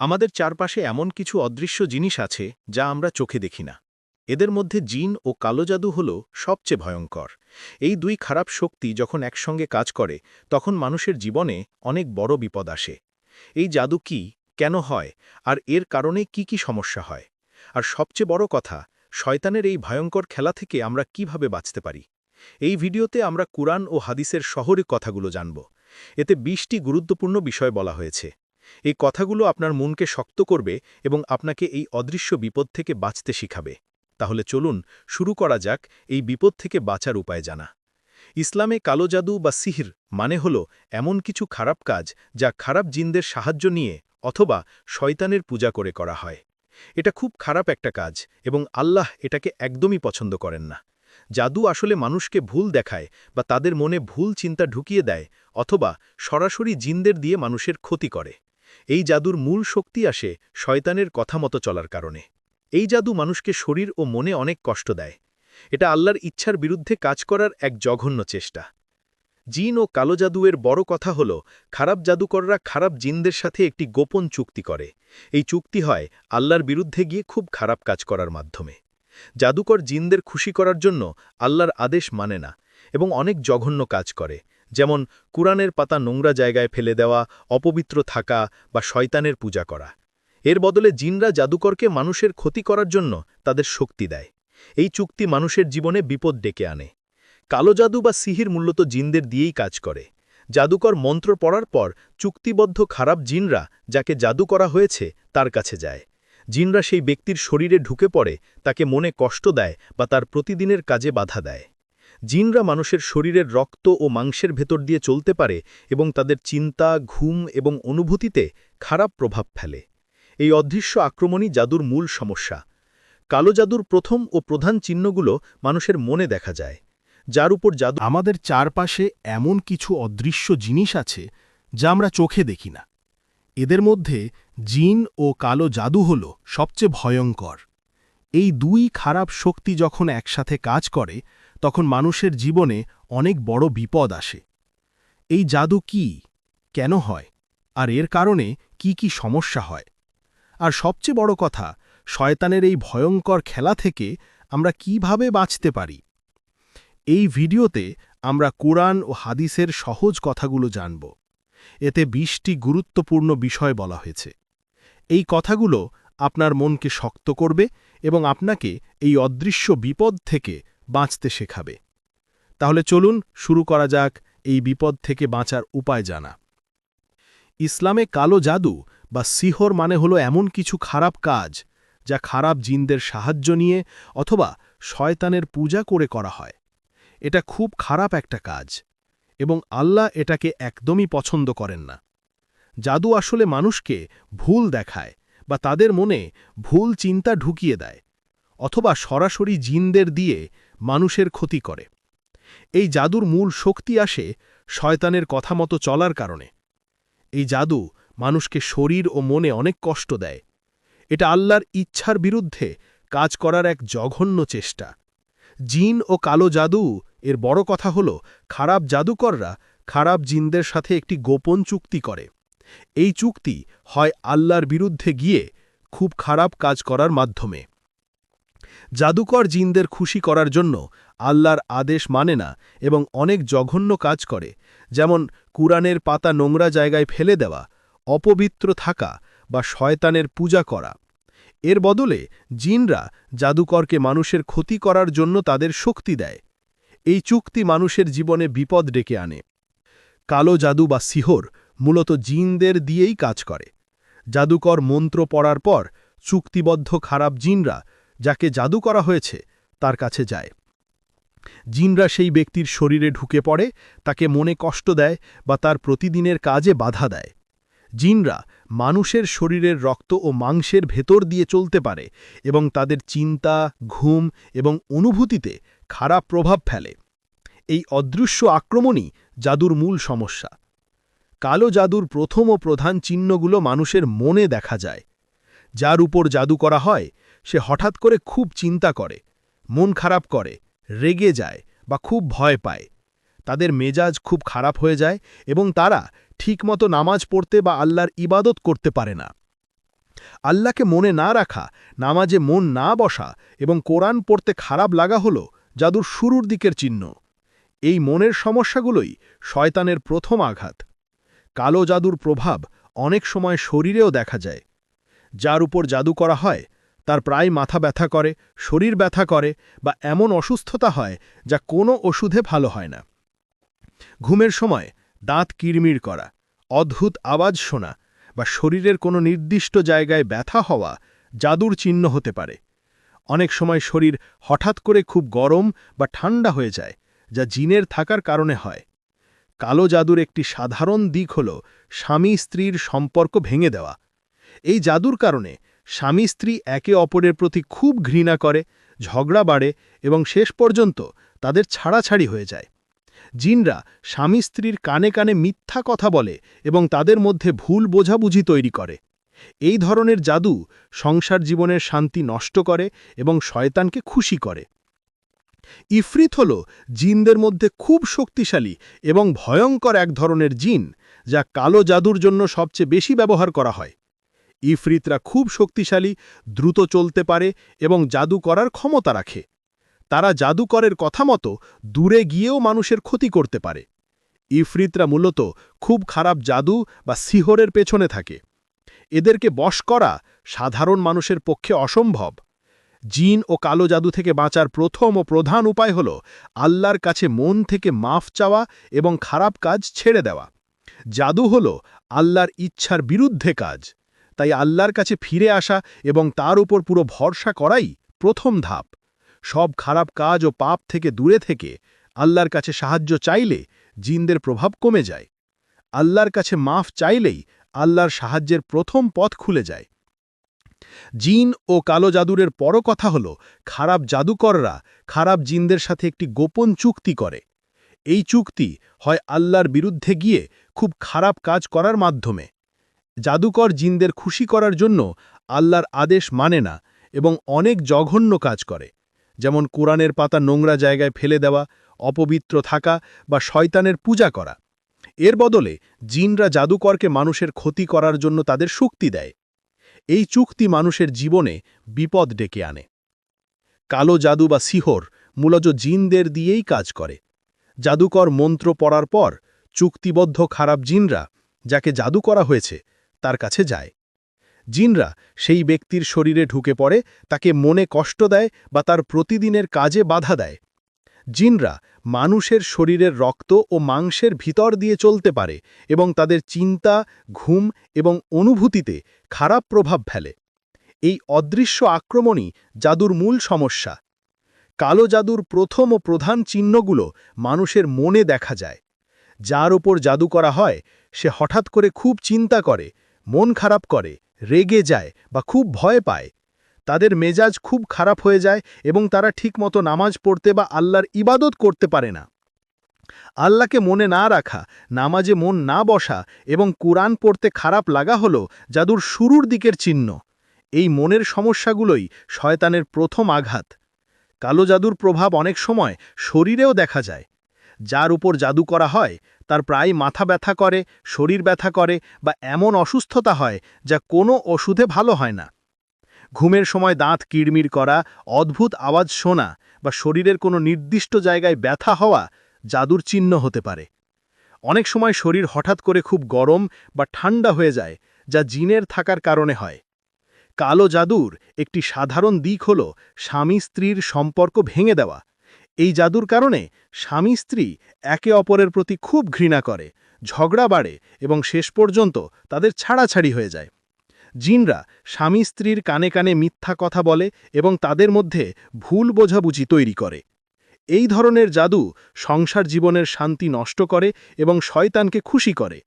আমাদের চারপাশে এমন কিছু অদৃশ্য জিনিস আছে, যা আমরা চোখে দেখি না। এদের মধ্যে জিন ও কালো জাদু হল সবচেয়ে ভয়ঙ্কর। এই দুই খারাপ শক্তি যখন একসঙ্গে কাজ করে, তখন মানুষের জীবনে অনেক বড় বিপদ আসে। এই জাদু কি, কেন হয়, আর এর কারণে কি কি সমস্যা হয়? আর সবচেয়ে বড় কথা, শয়তানের এই ভয়ঙ্কর খেলা থেকে আমরা কীভাবে বাঁচতে পারি? এই ভিডিওতে আমরা কুরআন ও হাদিসের শহরে কথাগুলো জানব। এতে বিশটি গুরুত্বপূর্ণ বিষয় বলা হয়েছে। এই কথাগুলো আপনার মনকে শক্ত করবে এবং আপনাকে এই অদৃশ্য বিপদ থেকে বাঁচতে শিখাবে। তাহলে চলুন শুরু করা যাক এই বিপদ থেকে বাঁচার উপায় জানা। ইসলামে কালো জাদু বা সিহির মানে হল এমন কিছু খারাপ কাজ যা খারাপ জিনদের সাহায্য নিয়ে অথবা শয়তানের পূজা করে করা হয়। এটা খুব খারাপ একটা কাজ এবং আল্লাহ এটাকে একদমই পছন্দ করেন না। জাদু আসলে মানুষকে ভুল দেখায় বা তাদের মনে ভুল চিন্তা ঢুকিয়ে দেয় অথবা সরাসরি জিনদের দিয়ে মানুষের ক্ষতি করে। এই জাদুর মূল শক্তি আসে শয়তানের কথা মতো চলার কারণে। এই জাদু মানুষকে শরীর ও মনে অনেক কষ্ট দেয়। এটা আল্লাহর ইচ্ছার বিরুদ্ধে কাজ করার এক জঘন্য চেষ্টা। জিন ও কালো জাদুয়ের বড় কথা হল, খারাপ জাদুকররা খারাপ জিনদের সাথে একটি গোপন চুক্তি করে। এই চুক্তি হয় আল্লাহর বিরুদ্ধে গিয়ে খুব খারাপ কাজ করার মাধ্যমে। জাদুকর জিনদের খুশি করার জন্য আল্লাহর আদেশ মানে না, এবং অনেক জঘন্য কাজ করে। যেমন কুরআনের পাতা নোংরা জায়গায় ফেলে দেওয়া, অপবিত্র থাকা বা শয়তানের পূজা করা। এর বদলে জিনরা জাদুকরকে মানুষের ক্ষতি করার জন্য তাদের শক্তি দেয়। এই চুক্তি মানুষের জীবনে বিপদ ডেকে আনে। কালো জাদু বা সিহির মূলত জিনদের দিয়েই কাজ করে। জাদুকর মন্ত্র পড়ার পর চুক্তিবদ্ধ খারাপ জিনরা যাকে জাদু করা হয়েছে তার কাছে যায়। জিনরা সেই ব্যক্তির শরীরে ঢুকে পড়ে, তাকে মনে কষ্ট দেয় বা তার প্রতিদিনের কাজে বাধা দেয়। জিনরা মানুষের শরীরের রক্ত ও মাংসের ভেতর দিয়ে চলতে পারে এবং তাদের চিন্তা, ঘুম এবং অনুভূতিতে খারাপ প্রভাব ফেলে। এই অদৃশ্য আক্রমণই জাদুর মূল সমস্যা। কালো জাদুর প্রথম ও প্রধান চিহ্নগুলো মানুষের মনে দেখা যায়, যার উপর জাদু আমাদের চারপাশে এমন কিছু অদৃশ্য জিনিস আছে যা আমরা চোখে দেখি না। এদের মধ্যে জিন ও কালো জাদু হল সবচেয়ে ভয়ঙ্কর। এই দুই খারাপ শক্তি যখন একসাথে কাজ করে তখন মানুষের জীবনে অনেক বড় বিপদ আসে। এই জাদু কি? কেন হয়? আর এর কারণে কি কি সমস্যা হয়? আর সবচেয়ে বড় কথা, শয়তানের এই ভয়ঙ্কর খেলা থেকে আমরা কীভাবে বাঁচতে পারি? এই ভিডিওতে আমরা কোরআন ও হাদিসের সহজ কথাগুলো জানব। এতে বিশটি গুরুত্বপূর্ণ বিষয় বলা হয়েছে। এই কথাগুলো আপনার মনকে শক্ত করবে এবং আপনাকে এই অদৃশ্য বিপদ থেকে বাঁচতে শেখাবে। তাহলে চলুন শুরু করা যাক এই বিপদ থেকে বাঁচার উপায় জানা। ইসলামে কালো জাদু বা সিহর মানে হলো এমন কিছু খারাপ কাজ যা খারাপ জিনদের সাহায্য নিয়ে অথবা শয়তানের পূজা করে করা হয়। এটা খুব খারাপ একটা কাজ এবং আল্লাহ এটাকে একদমই পছন্দ করেন না। জাদু আসলে মানুষকে ভুল দেখায় বা তাদের মনে ভুল চিন্তা ঢুকিয়ে দেয় অথবা সরাসরি জিনদের দিয়ে মানুষের ক্ষতি করে। এই জাদুর মূল শক্তি আসে শয়তানের কথা মতো চলার কারণে। এই জাদু মানুষকে শরীর ও মনে অনেক কষ্ট দেয়। এটা আল্লাহর ইচ্ছার বিরুদ্ধে কাজ করার এক জঘন্য চেষ্টা। জিন ও কালো জাদু এর বড় কথা হল, খারাপ জাদুকররা খারাপ জিনদের সাথে একটি গোপন চুক্তি করে। এই চুক্তি হয় আল্লাহর বিরুদ্ধে গিয়ে খুব খারাপ কাজ করার মাধ্যমে। জাদুকর জিনদের খুশি করার জন্য আল্লাহর আদেশ মানে না এবং অনেক জঘন্য কাজ করে, যেমন কুরআনের পাতা নোংরা জায়গায় ফেলে দেওয়া, অপবিত্র থাকা বা শয়তানের পূজা করা। এর বদলে জিনরা জাদুকরকে মানুষের ক্ষতি করার জন্য তাদের শক্তি দেয়। এই চুক্তি মানুষের জীবনে বিপদ ডেকে আনে। কালো জাদু বা সিহর মূলত জিনদের দিয়েই কাজ করে। জাদুকর মন্ত্র পড়ার পর চুক্তিবদ্ধ খারাপ জিনরা যাকে জাদু করা হয়েছে, তার কাছে যায়। জিনরা সেই ব্যক্তির শরীরে ঢুকে পড়ে, তাকে মনে কষ্ট দেয় বা তার প্রতিদিনের কাজে বাধা দেয়। জিনরা মানুষের শরীরের রক্ত ও মাংসের ভেতর দিয়ে চলতে পারে এবং তাদের চিন্তা, ঘুম এবং অনুভূতিতে খারাপ প্রভাব ফেলে। এই অদৃশ্য আক্রমণই জাদুর মূল সমস্যা। কালো জাদুর প্রথম ও প্রধান চিহ্নগুলো মানুষের মনে দেখা যায়। যার উপর জাদু করা হয় সে হঠাৎ করে খুব চিন্তা করে, মন খারাপ করে, রেগে যায় বা খুব ভয় পায়। তাদের মেজাজ খুব খারাপ হয়ে যায় এবং তারা ঠিকমতো নামাজ পড়তে বা আল্লাহর ইবাদত করতে পারে না। আল্লাহকে মনে না রাখা, নামাজে মন না বসা এবং কোরআন পড়তে খারাপ লাগা হল জাদুর শুরুর দিকের চিহ্ন। এই মনের সমস্যাগুলোই শয়তানের প্রথম আঘাত। কালো জাদুর প্রভাব অনেক সময় শরীরেও দেখা যায়। যার উপর জাদু করা হয় তার প্রায় মাথা ব্যথা করে, শরীর ব্যথা করে বা এমন অসুস্থতা হয় যা কোনো ওষুধে ভালো হয় না। ঘুমের সময় দাঁত কিরমির করা, অদ্ভুত আওয়াজ শোনা বা শরীরের কোনো নির্দিষ্ট জায়গায় ব্যথা হওয়া জাদুর চিহ্ন হতে পারে। অনেক সময় শরীর হঠাৎ করে খুব গরম বা ঠান্ডা হয়ে যায়, যা জিনের থাকার কারণে হয়। কালো জাদুর একটি সাধারণ দিক হল স্বামী স্ত্রীর সম্পর্ক ভেঙে দেওয়া। এই জাদুর কারণে স্বামী স্ত্রী একে অপরের প্রতি খুব ঘৃণা করে, ঝগড়া বাড়ে এবং শেষ পর্যন্ত তাদের ছাড়াছাড়ি হয়ে যায়। জিনরা স্বামী স্ত্রীর কানে কানে মিথ্যা কথা বলে এবং তাদের মধ্যে ভুল বোঝাবুঝি তৈরি করে। এই ধরনের জাদু সংসার জীবনের শান্তি নষ্ট করে এবং শয়তানকে খুশি করে। ইফরিত হল জিনদের মধ্যে খুব শক্তিশালী এবং ভয়ঙ্কর এক ধরনের জিন, যা কালো জাদুর জন্য সবচেয়ে বেশি ব্যবহার করা হয়। ইফরিতরা খুব শক্তিশালী, দ্রুত চলতে পারে এবং জাদু করার ক্ষমতা রাখে। তারা জাদুকরের কথা মতো দূরে গিয়েও মানুষের ক্ষতি করতে পারে। ইফরিতরা মূলত খুব খারাপ জাদু বা সিহরের পেছনে থাকে। এদেরকে বশ করা সাধারণ মানুষের পক্ষে অসম্ভব। জিন ও কালো জাদু থেকে বাঁচার প্রথম ও প্রধান উপায় হল আল্লাহর কাছে মন থেকে মাফ চাওয়া এবং খারাপ কাজ ছেড়ে দেওয়া। জাদু হল আল্লাহর ইচ্ছার বিরুদ্ধে কাজ। তাই আল্লাহর কাছে ফিরে আসা এবং তার উপর পুরো ভরসা করাই প্রথম ধাপ। সব খারাপ কাজ ও পাপ থেকে দূরে থেকে আল্লাহর কাছে সাহায্য চাইলে জিনদের প্রভাব কমে যায়। আল্লাহর কাছে মাফ চাইলেই আল্লাহর সাহায্যের প্রথম পথ খুলে যায়। জিন ও কালো জাদুরের পর কথা হল, খারাপ জাদুকররা খারাপ জিনদের সাথে একটি গোপন চুক্তি করে। এই চুক্তি হয় আল্লাহর বিরুদ্ধে গিয়ে খুব খারাপ কাজ করার মাধ্যমে। জাদুকর জিনদের খুশি করার জন্য আল্লাহর আদেশ মানে না এবং অনেক জঘন্য কাজ করে, যেমন কোরআনের পাতা নোংরা জায়গায় ফেলে দেওয়া, অপবিত্র থাকা বা শয়তানের পূজা করা। এর বদলে জিনরা জাদুকরকে মানুষের ক্ষতি করার জন্য তাদের শক্তি দেয়। এই চুক্তি মানুষের জীবনে বিপদ ডেকে আনে। কালো জাদু বা সিহর মূলত জিনদের দিয়েই কাজ করে। জাদুকর মন্ত্র পড়ার পর চুক্তিবদ্ধ খারাপ জিনরা, যাকে জাদু করা হয়েছে তার কাছে যায়। জিনরা সেই ব্যক্তির শরীরে ঢুকে পড়ে, তাকে মনে কষ্ট দেয় বা তার প্রতিদিনের কাজে বাধা দেয়। জিনরা মানুষের শরীরের রক্ত ও মাংসের ভিতর দিয়ে চলতে পারে এবং তাদের চিন্তা, ঘুম এবং অনুভূতিতে খারাপ প্রভাব ফেলে। এই অদৃশ্য আক্রমণই জাদুর মূল সমস্যা। কালো জাদুর প্রথম ও প্রধান চিহ্নগুলো মানুষের মনে দেখা যায়। যার ওপর জাদু করা হয়, সে হঠাৎ করে খুব চিন্তা করে মন খারাপ করে, রেগে যায় বা খুব ভয় পায়, তাদের মেজাজ খুব খারাপ হয়ে যায় এবং তারা ঠিকমতো নামাজ পড়তে বা আল্লাহর ইবাদত করতে পারে না। আল্লাহকে মনে না রাখা, নামাজে মন না বসা এবং কুরআন পড়তে খারাপ লাগা হল জাদুর শুরুর দিকের চিহ্ন। এই মনের সমস্যাগুলোই শয়তানের প্রথম আঘাত। কালো জাদুর প্রভাব অনেক সময় শরীরেও দেখা যায়। যার উপর জাদু করা হয় তার প্রায় মাথা ব্যথা করে, শরীর ব্যথা করে বা এমন অসুস্থতা হয় যা কোনো ওষুধে ভালো হয় না। ঘুমের সময় দাঁত কিড়মির করা, অদ্ভুত আওয়াজ শোনা বা শরীরের কোনো নির্দিষ্ট জায়গায় ব্যথা হওয়া জাদুর চিহ্ন হতে পারে। অনেক সময় শরীর হঠাৎ করে খুব গরম বা ঠান্ডা হয়ে যায়, যা জিনের থাকার কারণে হয়। কালো জাদুর একটি সাধারণ দিক হল স্বামী স্ত্রীর সম্পর্ক ভেঙে দেওয়া। এই জাদুর কারণে স্বামী স্ত্রী একে অপরের প্রতি খুব ঘৃণা করে, ঝগড়া বাড়ে এবং শেষ পর্যন্ত তাদের ছাড়াছাড়ি হয়ে যায়। জিনরা স্বামী স্ত্রীর কানে কানে মিথ্যা কথা বলে এবং তাদের মধ্যে ভুল বোঝাবুঝি তৈরি করে। এই ধরনের জাদু সংসার জীবনের শান্তি নষ্ট করে এবং শয়তানকে খুশি করে।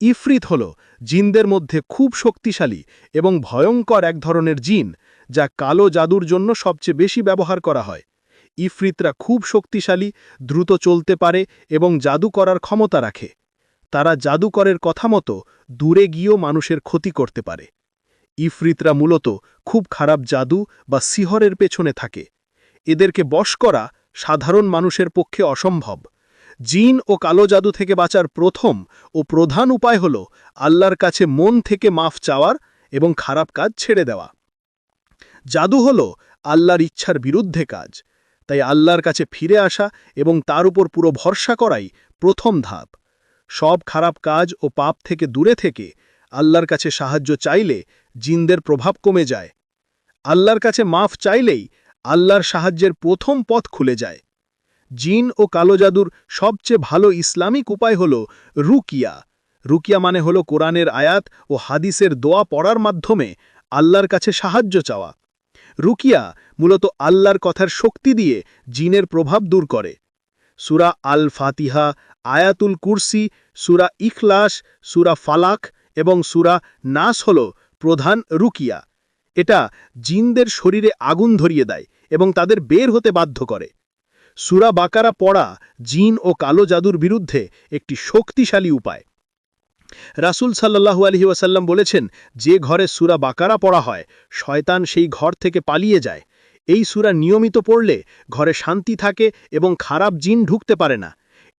ইফরিত হল জিনদের মধ্যে খুব শক্তিশালী এবং ভয়ঙ্কর এক ধরনের জিন, যা কালো জাদুর জন্য সবচেয়ে বেশি ব্যবহার করা হয়। ইফরিতরা খুব শক্তিশালী, দ্রুত চলতে পারে এবং জাদু করার ক্ষমতা রাখে। তারা জাদুকরের কথা মতো দূরে গিয়েও মানুষের ক্ষতি করতে পারে। ইফরিতরা মূলত খুব খারাপ জাদু বা সিহরের পেছনে থাকে। এদেরকে বশ করা সাধারণ মানুষের পক্ষে অসম্ভব। জিন ও কালো জাদু থেকে বাঁচার প্রথম ও প্রধান উপায় হল আল্লাহর কাছে মন থেকে মাফ চাওয়ার এবং খারাপ কাজ ছেড়ে দেওয়া। জাদু হল আল্লাহর ইচ্ছার বিরুদ্ধে কাজ। তাই আল্লাহর কাছে ফিরে আসা এবং তার উপর পুরো ভরসা করাই প্রথম ধাপ। সব খারাপ কাজ ও পাপ থেকে দূরে থেকে আল্লাহর কাছে সাহায্য চাইলে জিনদের প্রভাব কমে যায়। আল্লাহর কাছে মাফ চাইলেই আল্লাহর সাহায্যের প্রথম পথ খুলে যায়। জিন ও কালো জাদুর সবচেয়ে ভালো ইসলামিক উপায় হল রুকিয়া। রুকিয়া মানে হল কোরআনের আয়াত ও হাদিসের দোয়া পড়ার মাধ্যমে আল্লাহর কাছে সাহায্য চাওয়া। রুকিয়া মূলত আল্লাহর কথার শক্তি দিয়ে জিনের প্রভাব দূর করে। সুরা আল ফাতিহা আয়াতুল কুরসি, সুরা ইখলাস, সুরা ফালাক এবং সুরা নাস হল প্রধান রুকিয়া। এটা জিনদের শরীরে আগুন ধরিয়ে দেয় এবং তাদের বের হতে বাধ্য করে। সুরা বাকারা পড়া জিন ও কালো জাদুর বিরুদ্ধে একটি শক্তিশালী উপায়। রাসুল সাল্লাহু আলহি ওয়াসাল্লাম বলেছেন, যে ঘরে সুরা বাকারা পড়া হয়, শয়তান সেই ঘর থেকে পালিয়ে যায়। এই সুরা নিয়মিত পড়লে ঘরে শান্তি থাকে এবং খারাপ জিন ঢুকতে পারে না।